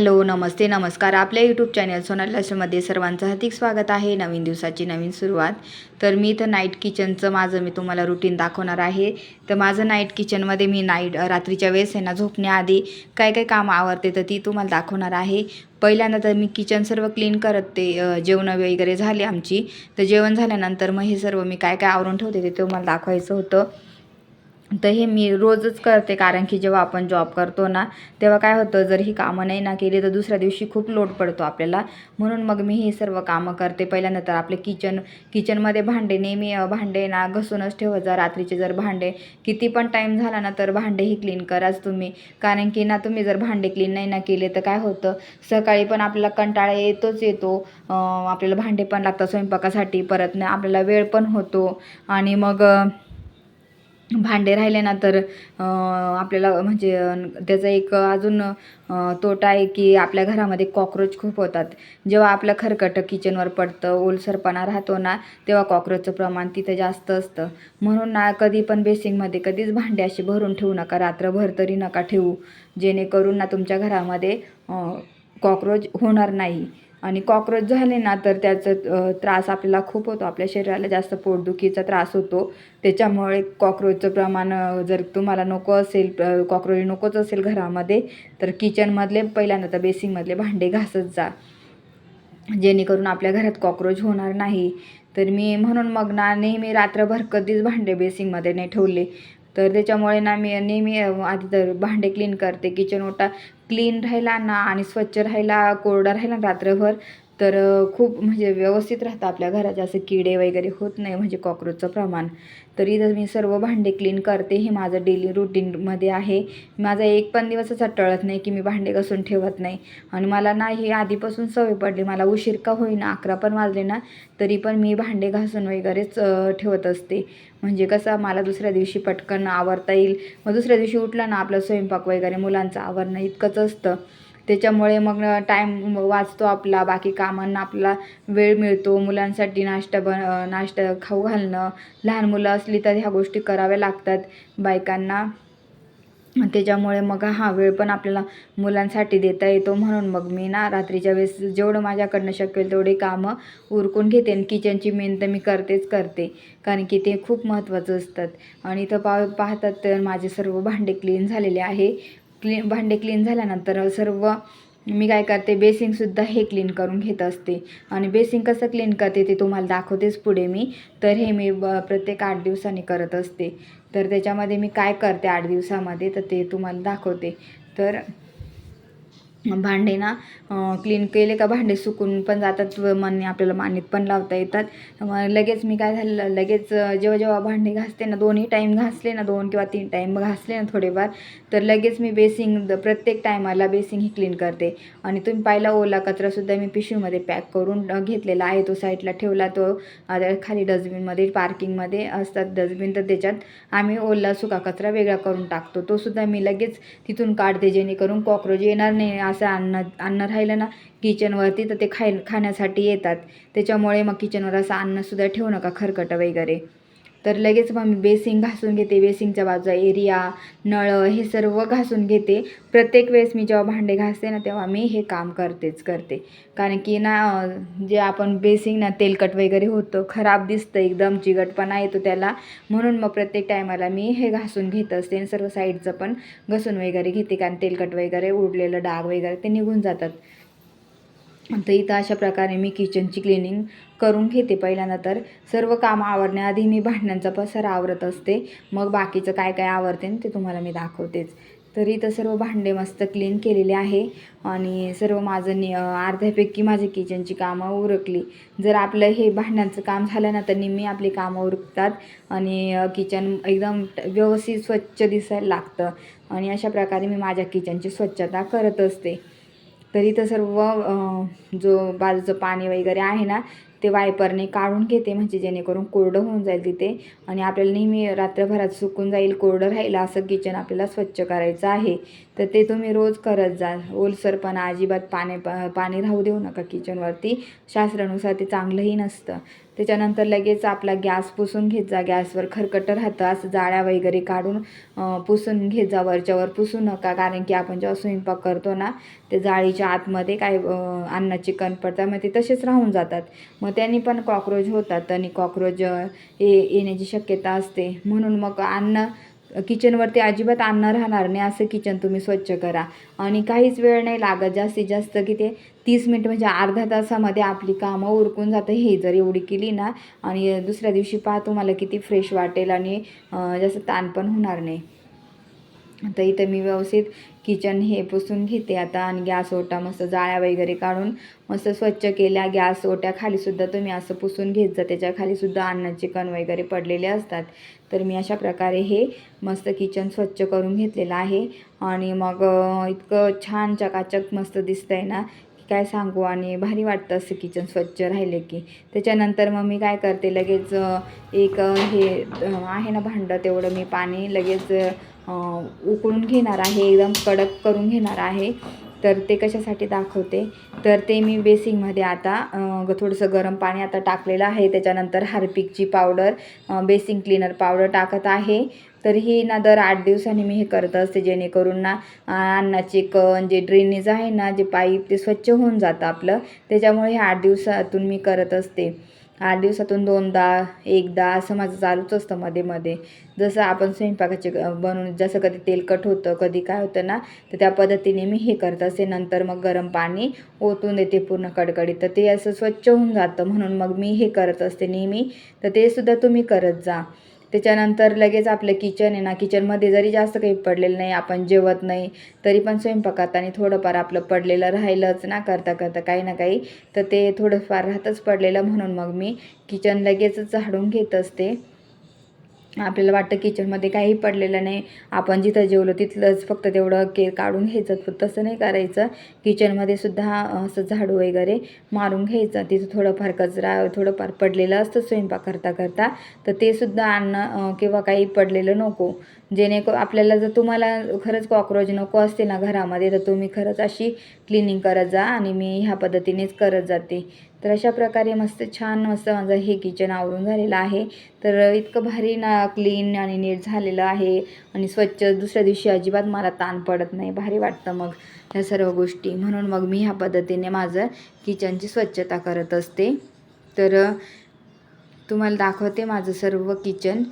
Hello नमस्ते नमस्कार. आपल्या YouTube channel Sonali लसमध्ये सर्वांचं हार्दिक स्वागत आहे. नवीन दिवसाची नवीन सुरुवात. तर मी तर नाईट किचनचं माझं मी तुम्हाला रुटीन दाखवणार आहे. तर माझं नाईट किचनमध्ये मी नाईट रात्रीच्या वेळेस आहे झोपण्याआधी काय काय कामं आवडते तर ती तुम्हाला दाखवणार आहे. पहिल्यांदा तर मी किचन सर्व क्लीन करत ते जेवणं वगैरे झाले आमची. तर जेवण झाल्यानंतर मग हे सर्व मी काय काय आवरून ठेवते ते तुम्हाला दाखवायचं होतं. तर हे मी रोजच करते कारण की जेव्हा आपण जॉब करतो ना तेव्हा काय होतं जर ही कामं नाही ना केली तर दुसऱ्या दिवशी खूप लोड पडतो आपल्याला. म्हणून मग मी हे सर्व कामं करते. पहिल्यांदा तर आपले किचन किचनमध्ये भांडे नेहमी भांडे ना घसूनच ठेवत जा. रात्रीचे जर भांडे किती पण टाईम झाला ना तर भांडेही क्लीन कराच तुम्ही. कारण की ना तुम्ही जर भांडे क्लीन नाही ना केले तर काय होतं सकाळी पण आपल्याला कंटाळा येतोच येतो. आपल्याला भांडे पण लागतात स्वयंपाकासाठी परत ना आपल्याला वेळ पण होतो. आणि मग भांडे राहिले ना तर आपल्याला म्हणजे त्याचा एक अजून तोटा आहे की आपल्या घरामध्ये कॉक्रोच खूप होतात. जेव्हा आपलं खरकटं किचनवर पडतं ओलसरपणा राहतो ना तेव्हा कॉक्रोचचं प्रमाण तिथं जास्त असतं. म्हणून ना कधी पण बेसिंगमध्ये कधीच भांडे असे भरून ठेवू नका रात्रभर तरी नका ठेवू. जेणेकरून ना तुमच्या घरामध्ये कॉक्रोच होणार नाही. आणि कॉक्रोच झाले ना तर त्याचं त्रास आपल्याला खूप होतो. आपल्या शरीराला जास्त पोटदुखीचा त्रास होतो. त्याच्यामुळे कॉक्रोचचं प्रमाण जर तुम्हाला नको असेल कॉक्रोच नकोच असेल घरामध्ये तर किचनमधले पहिल्यांदा तर बेसिंगमधले भांडे घासत जा. जेणेकरून आपल्या घरात कॉक्रोच होणार नाही. तर मी म्हणून मग ना नेहमी रात्रभर कधीच भांडे बेसिंगमध्ये नाही ठेवले. तर त्याच्यामुळे ना मी नेहमी आधी तर भांडे क्लीन करते. किचन ओटा क्लीन राहिला ना आणि स्वच्छ राहिला कोरडा राहिला ना रात्रभर तर खूप म्हणजे व्यवस्थित राहतं आपल्या घराचे. असे किडे वगैरे होत नाही म्हणजे कॉक्रोचचं प्रमाण. तर जर मी सर्व भांडे क्लीन करते हे माझं डेली रुटीनमध्ये आहे. माझा एक पण दिवस असा टळत नाही की मी भांडे घासून ठेवत नाही. आणि मला नाही आधीपासून सवय पडली. मला उशीर का होईना अकरा पण वाजले ना तरी पण मी भांडे घासून वगैरेच ठेवत असते. म्हणजे कसं मला दुसऱ्या दिवशी पटकन आवरता येईल. मग दुसऱ्या दिवशी उठला ना आपलं स्वयंपाक वगैरे मुलांचं आवरणं इतकंच असतं. त्याच्यामुळे मग टाईम वाचतो आपला बाकी कामांना आपला वेळ मिळतो मुलांसाठी नाश्ता बन नाश्ता खाऊ घालणं लहान मुलं असली तर ह्या गोष्टी कराव्या लागतात बायकांना. त्याच्यामुळे मग हा वेळ पण आपल्याला मुलांसाठी देता येतो म्हणून मग मी ना रात्रीच्या वेळेस जेवढं माझ्याकडनं शक्य होईल तेवढे कामं उरकून घेते आणि किचनची मेन तर मी करतेच करते. कारण की ते खूप महत्त्वाचं असतात. आणि इथं पा पाहतात तर माझे सर्व भांडे क्लीन झालेले आहे. क्लीन भांडे क्लीन झाल्यानंतर सर्व मी काय करते बेसिंगसुद्धा हे क्लीन करून घेत असते. आणि बेसिंग कसं क्लीन करते ते तुम्हाला दाखवतेच पुढे मी. तर हे मी ब प्रत्येक आठ दिवसांनी करत असते. तर त्याच्यामध्ये मी काय करते आठ दिवसामध्ये तर ते तुम्हाला दाखवते. तर भांडे ना क्लीन केले का भांडे सुकून पण जातात व मन आपल्याला मान्यत पण लावता येतात. मग लगेच मी काय झालं लगेच जेव्हा जेव्हा भांडे घासते ना दोन्ही टाईम घासले ना दोन किंवा तीन टाईम घासले ना थोडेफार तर लगेच मी बेसिंग द- प्रत्येक टायमाला बेसिंग ही क्लीन करते. आणि तुम्ही पाहिला ओला कचरासुद्धा मी पिशवीमध्ये पॅक करून घेतलेला आहे. तो साईडला ठेवला तो खाली डस्टबिनमध्ये पार्किंगमध्ये असतात डस्टबिन तर त्याच्यात आम्ही ओला सुका कचरा वेगळा करून टाकतो. तो सुद्धा मी लगेच तिथून काढते जेणेकरून कॉक्रोच येणार नाही असं अन्न अन्न राहिलं ना किचनवरती तर ते खाय खाण्यासाठी येतात. त्याच्यामुळे मग किचनवर असं अन्नसुद्धा ठेवू नका खरकटं वगैरे. तर लगेच मग मी बेसिंग घासून घेते बेसिंगच्या बाजूला एरिया नळ हे सर्व घासून घेते. प्रत्येक वेळेस मी जेव्हा भांडे घासते ना तेव्हा मी हे काम करतेच करते. कारण की ना जे आपण बेसिंग ना तेलकट वगैरे होतं खराब दिसतं एकदम चिकटपणा येतो त्याला. म्हणून मग प्रत्येक टायमाला मी हे घासून घेत असते आणि सर्व साईडचं पण घसून वगैरे घेते. कारण तेलकट वगैरे उडलेलं डाग वगैरे ते निघून जातात. तर इथं अशा प्रकारे मी किचनची क्लिनिंग करून घेते पहिल्यांदा तर. सर्व कामं आवरण्याआधी मी भांड्यांचा पसर आवरत असते. मग बाकीचं काय काय आवरते ते तुम्हाला मी दाखवतेच. तर इथं सर्व भांडे मस्त क्लीन केलेले आहे. आणि सर्व माझं नि अर्ध्यापैकी माझी किचनची कामं उरकली. जर आपलं हे भांड्यांचं काम झालं ना तर निम्मी आपली कामं उरकतात. आणि किचन एकदम व्यवस्थित स्वच्छ दिसायला लागतं. आणि अशा प्रकारे मी माझ्या किचनची स्वच्छता करत असते. तर इथं सर्व जो बाजूचं पाणी वगैरे आहे ना ते वायपरने काढून घेते म्हणजे जेणेकरून कोरडं होऊन जाईल तिथे. आणि आपल्याला नेहमी रात्रभरात सुकून जाईल कोरडं राहील असं किचन आपल्याला स्वच्छ करायचं आहे. तर ते तुम्ही रोज करत जा. ओलसरपणा अजिबात पाणी पाणी राहू देऊ नका किचनवरती शास्त्रानुसार ते चांगलंही नसतं. त्याच्यानंतर लगेच आपला गॅस पुसून घेत जा गॅसवर खरकटं राहतं असं जाळ्या वगैरे काढून पुसून घेत जा वरच्यावर पुसू नका. कारण की आपण जेव्हा स्वयंपाक करतो ना ते जाळीच्या आतमध्ये काय अन्नाची अन्नाचे कण पडतात मग ते तसेच राहून जातात. मग त्यांनी पण कॉक्रोच होतात आणि कॉक्रोच ये येण्याची शक्यता असते. म्हणून मग अन्न किचनवरती अजिबात अन्न राहणार नाही. असं किचन तुम्ही स्वच्छ करा. आणि काहीच वेळ नाही लागत. जास्तीत जास्त की ते तीस मिनिट म्हणजे अर्धा तासामध्ये आपली कामं उरकून जातं. हे जर एवढी केली ना आणि दुसऱ्या दिवशी पहा तुम्हाला किती फ्रेश वाटेल आणि जास्त ताण पण होणार नाही. तर इथं मी व्यवस्थित किचन हे पुसून घेते आता आणि गॅस ओटा मस्त जाळ्या वगैरे काढून मस्त स्वच्छ केल्या. गॅस ओट्याखालीसुद्धा तुम्ही असं पुसून घेत जा. त्याच्याखालीसुद्धा अन्नाचे कण वगैरे पडलेले असतात. तर मी अशा प्रकारे हे मस्त किचन स्वच्छ करून घेतलेलं आहे. आणि मग इतकं छान चकाचक मस्त दिसतंय ना की काय सांगू? आणि भारी वाटतं असं किचन स्वच्छ राहिले की. त्याच्यानंतर मग मी काय करते? लगेच एक हे आहे ना भांडं तेवढं मी पाणी लगेच उकळून घेणार आहे एकदम कडक करून घेणार आहे. तर ते कशासाठी दाखवते? तर ते मी बेसिंगमध्ये आता थोडंसं गरम पाणी आता टाकलेलं आहे. त्याच्यानंतर हार्पिकची पावडर बेसिंग क्लीनर पावडर टाकत आहे. तर ही ना दर आठ दिवसांनी मी हे करत असते जेणेकरून ना अन्नाचे कण जे ड्रेनेज आहे ना जे पाईप ते स्वच्छ होऊन जातं आपलं. त्याच्यामुळे हे आठ दिवसातून मी करत असते. आठ दिवसातून दोनदा एकदा असं माझं चालूच असतं मध्ये मध्ये. जसं आपण स्वयंपाकाचे बनवून जसं कधी तेलकट होतं कधी काय होतं ना तर त्या पद्धतीने मी हे करत असते. नंतर मग गरम पाणी ओतून देते पूर्ण कडकडीत. तर ते असं स्वच्छ होऊन जातं म्हणून मग मी हे करत असते नेहमी. तर ते सुद्धा तुम्ही करत जा. त्याच्यानंतर लगेच आपलं किचन आहे ना किचनमध्ये जरी जास्त काही पडलेलं नाही आपण जेवत नाही तरी पण स्वयंपाकात आणि थोडंफार आपलं पडलेलं राहिलंच ना करता करता काही ना काही. तर ते थोडंफार राहतच पडलेलं म्हणून मग मी किचन लगेचच झाडून घेत असते. आपल्याला वाटतं किचनमध्ये काही पडलेलं नाही. आपण जिथं जेवलो तिथलंच फक्त तेवढं के काढून घ्यायचं. पण तसं नाही करायचं. किचनमध्ये सुद्धा असं झाडू वगैरे मारून घ्यायचं. तिथं थोडंफार कचरा थोडंफार पडलेलं असतं स्वयंपाक करता करता तर ते सुद्धा आणणं किंवा काही पडलेलं नको. जेणेकरून आपल्याला जर तुम्हाला खरंच कॉक्रोच नको असते ना घरामध्ये तर तुम्ही खरंच अशी क्लिनिंग करत जा आणि मी ह्या पद्धतीनेच करत जाते. तर अशा प्रकारे मस्त छान मस्त माझं हे किचन आवरून झालेलं आहे. तर इतकं भारी ना क्लीन आणि नीट झालेलं आहे आणि स्वच्छ दुसऱ्या दिवशी अजिबात मला ताण पडत नाही. भारी वाटतं मग ह्या सर्व गोष्टी. म्हणून मग मी ह्या पद्धतीने माझं किचनची स्वच्छता करत असते. तर तुम्हाला दाखवते माझं सर्व किचन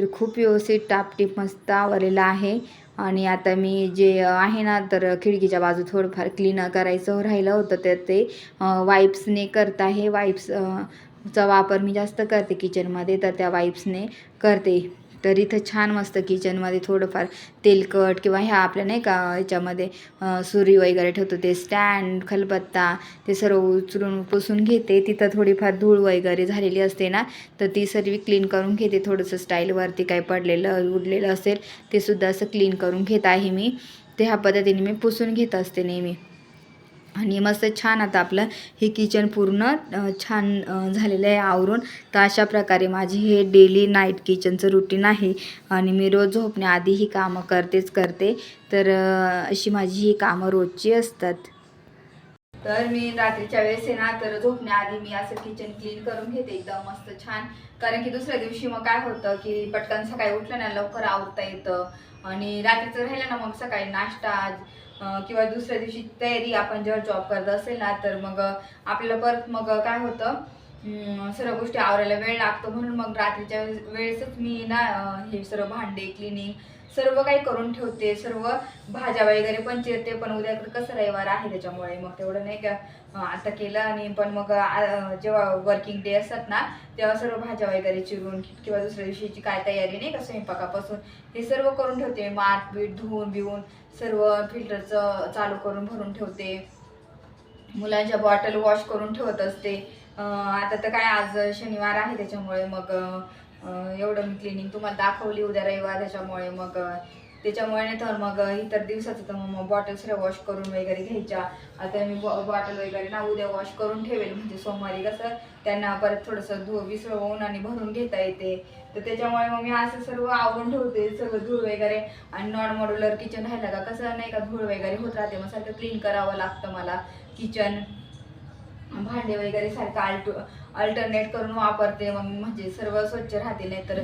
तर खूप व्यवस्थित टापटीप मस्त आवरलेला आहे. आणि आता मी जे आहे ना तर खिडकीच्या बाजू थोडंफार क्लीन करायचं राहिलं होतं तर ते वाईप्सने करत आहे. वाईप्स चा वापर मी जास्त करते किचनमध्ये तर त्या वाईप्सने करते. तर इथं छान मस्त किचनमध्ये थोडंफार तेलकट किंवा ह्या आपल्या नाही का याच्यामध्ये सुरी वगैरे ठेवतो ते स्टँड खलबत्ता ते सर्व उचलून पुसून घेते. तिथं थोडीफार धूळ वगैरे झालेली असते ना तर ती सर्व क्लीन करून घेते. थोडंसं स्टाईलवरती काय पडलेलं उडलेलं असेल ते सुद्धा असं क्लीन करून घेत आहे मी. ते ह्या पद्धतीने मी पुसून घेत असते नेहमी. आणि मस्त छान आता आपलं हे किचन पूर्ण छान झालेलं आहे आवरून. तर अशा प्रकारे माझी हे डेली नाईट किचनचं रुटीन आहे. आणि मी रोज झोपण्याआधी ही कामं करतेच करते. तर अशी माझी ही कामं रोजची असतात. तर मी रात्रीच्या वेळेस आहे ना तर झोपण्याआधी मी असं किचन क्लीन करून घेते एकदम मस्त छान. कारण की दुसऱ्या दिवशी मग काय होतं की पटकन सकाळी उठलं ना लवकर आवरता येतं. आणि रात्रीचं राहिलं ना मग सकाळी नाश्ता किंवा दुसऱ्या दिवशी तयारी आपण जेव्हा जॉब करत असेल ना तर मग आपल्याला परत मग काय होतं सर्व गोष्टी आवरायला वेळ लागतो. म्हणून मग रात्रीच्या वेळेसच मी ना हे सर्व भांडे क्लिनिंग सर्व काही करून ठेवते सर्व भाज्या वगैरे पण चिरते पण उद्या कसं रविवार आहे त्याच्यामुळे. मग तेवढं नाही का आता केलं आणि पण मग जेव्हा वर्किंग डे असतात ना तेव्हा सर्व भाज्या वगैरे चिरून किंवा दुसऱ्या दिवशीची काय तयारी नाही का स्वयंपाकापासून हे सर्व करून ठेवते. माठ बीठ धुवून बिवून सर्व फिल्टरचं चालू करून भरून ठेवते. मुलांच्या बॉटल वॉश करून ठेवत असते. आता तर काय आज शनिवार आहे त्याच्यामुळे मग एवढं मी क्लिनिंग तुम्हाला दाखवली उद्या रविवार त्याच्यामुळे मग त्याच्यामुळे नाही तर मग इतर दिवसाचं तर मग बॉटल्स सर्व वॉश करून वगैरे घ्यायच्या. आता मी बॉटल वगैरे ना उद्या वॉश करून ठेवेल म्हणजे सोमवारी कसं त्यांना परत थोडंसं धु विसळवून आणि भरून घेता येते. तर त्याच्यामुळे मग मी असं सर्व आवरून ठेवते सगळं धूळ वगैरे. आणि नॉन मॉड्युलर किचन राहिलं का कसं नाही का धूळ वगैरे होत राहते मग सारखं क्लीन करावं लागतं मला. किचन भांडे वगैरे सारखं आल्ट अल्टरनेट करून वापरते मग म्हणजे सर्व स्वच्छ राहतील नाही तर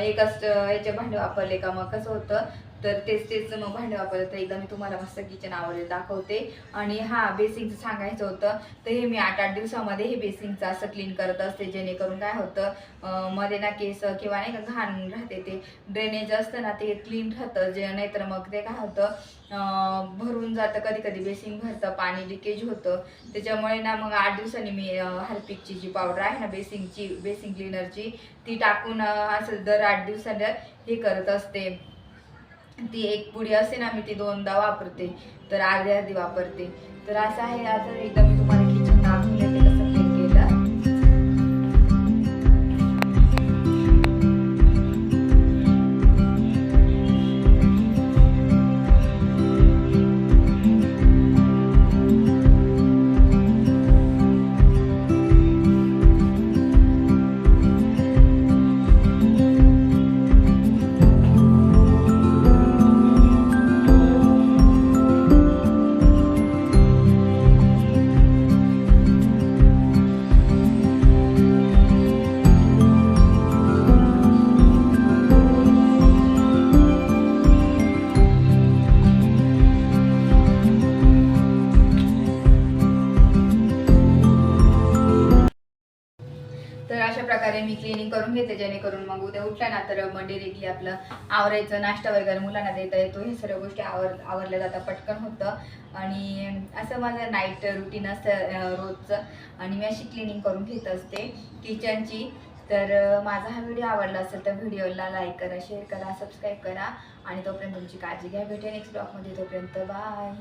एकच याचे भांडे वापरले का? मग कसं होतं तर तेच तेच मग भांडे वापरलं. एकदा मी तुम्हाला मस्त किचन आवडले दाखवते. आणि हा बेसिंगचं सांगायचं होतं तर हे मी आठ आठ दिवसामध्ये हे बेसिंगचं असं क्लीन करत असते जेणेकरून काय होतं मध्ये ना केस किंवा नाही का घाण राहते ते ड्रेनेज असतं ना ते क्लीन राहतं जे नाहीतर मग ते काय होतं भरून जातं कधी कधी बेसिंग भरतं पाणी लिकेज होतं. त्याच्यामुळे ना मग आठ दिवसांनी मी हार्पिकची जी पावडर आहे ना बेसिंगची बेसिंग क्लीनरची ती टाकून असं दर आठ दिवसांनी हे करत असते. ती एक पुडी असते ना मी ती दोनदा वापरते. तर अर्धी अर्धी वापरते. तर असं आहे आता एकदा मी तुम्हाला किचन दाखवून देते. करून घेते जेणेकरून मग उद्या उठल्या ना तर मग डिरेक्टली आपलं आवरायचं नाश्ता वगैरे मुलांना देता येतो. हे सर्व गोष्टी आवर आवरल्या जातात पटकन होतं. आणि असं माझं नाईट रुटीन असतं रोजचं. आणि मी अशी क्लिनिंग करून घेत असते किचनची तर माझा हा व्हिडिओ आवडला असेल तर व्हिडिओला लाईक करा शेअर करा सबस्क्राईब करा. आणि तोपर्यंत तुमची काळजी घ्या. भेटेल नेक्स्ट ब्लॉगमध्ये तोपर्यंत बाय